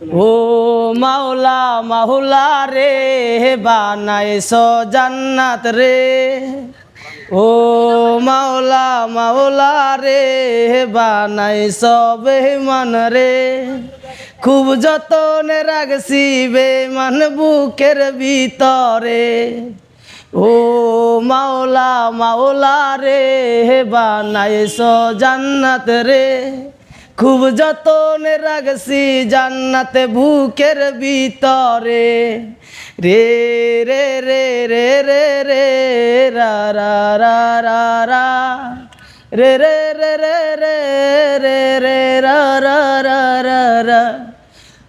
ও মাওলা মাহুলা রে, বানাইছ জান্নাত রে। ও মাওলা মাওলা রে, বানাইছ বেমান রে। খুব যতনে রাখছি বেমান বুকের ভিতরে। ও মাওলা মাওলা রে, বানাইছ জান্নাত রে। খুব যতনে রাখছি জান্নাতে বুকের ভিতরে রে রে রে রে রে রা রা রা রা রা রে রে রে রে রে রে রে রা রা রা রা রা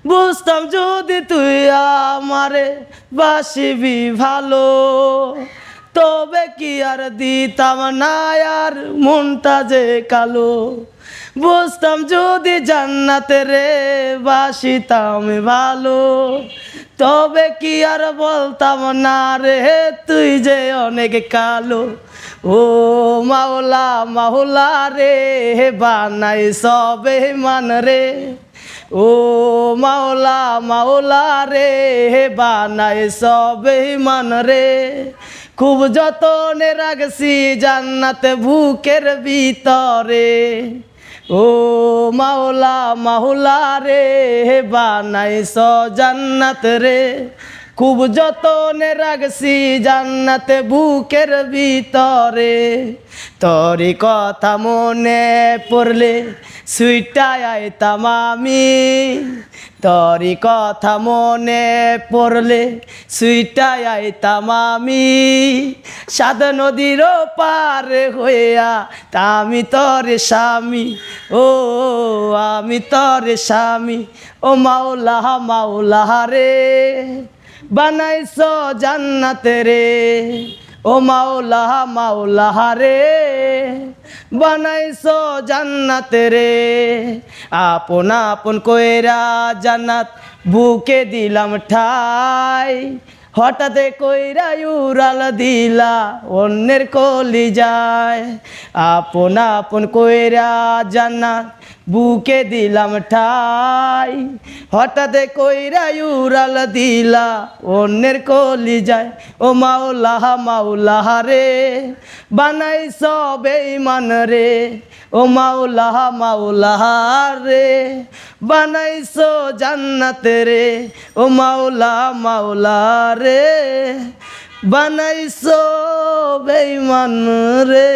বুঝতাম যদি তুই আমারে বাসিবি ভালো তবে কি আর দিতাম না আর মনটা যে কালো বুঝতাম যদি জান্নাতে রে বাসিতাম ভালো। তবে কি আর বলতাম না রে, তুই যে অনেক কালো। ও মাওলা মাওলা রে হে বানাই সবে মান রে। ও মাওলা মাওলা রে হে বানাই সবে মান রে। খুব যতনে রাখছি জান্নাতে বুকের ভিতরে। ও মাওলা মাহুলা রে বানাই স জান্নাত রে। খুব যতনে রাখছি জান্নাতে বুকের ভিতরে। তরি কথা মনে পড়লে সুইটাই আইতাম আমি তোরি কথা মনে পড়লে সুইটাই আইতাম আমি সাদ নদীর পার হইয়া তা আমি তরে স্বামী, ও আমি তরে স্বামী, ও মাওলা মাওলা রে, বানাইছ জান্নাতে রে, ও মাওলা মাওলা রে। বানাইছ জান্নাতে রে। আপন আপন কইরা জান্নাত বুকে দিলাম ঠাই। হঠাৎ কইরা উড়াল দিলা অন্যের কলি যায় আপন আপন কইরা জান্নাত বুকে দিলাম ঠাই, হঠাৎ কইরা উড়াল দিলা, অন্যের কলি যায় ও মাওলা মাওলা রে, বানাই সবে মান রে, ও মাওলা মাওলা রে বানাইছো জান্নাত রে, ও মাওলা মাওলা রে বানাইছো বেইমান রে।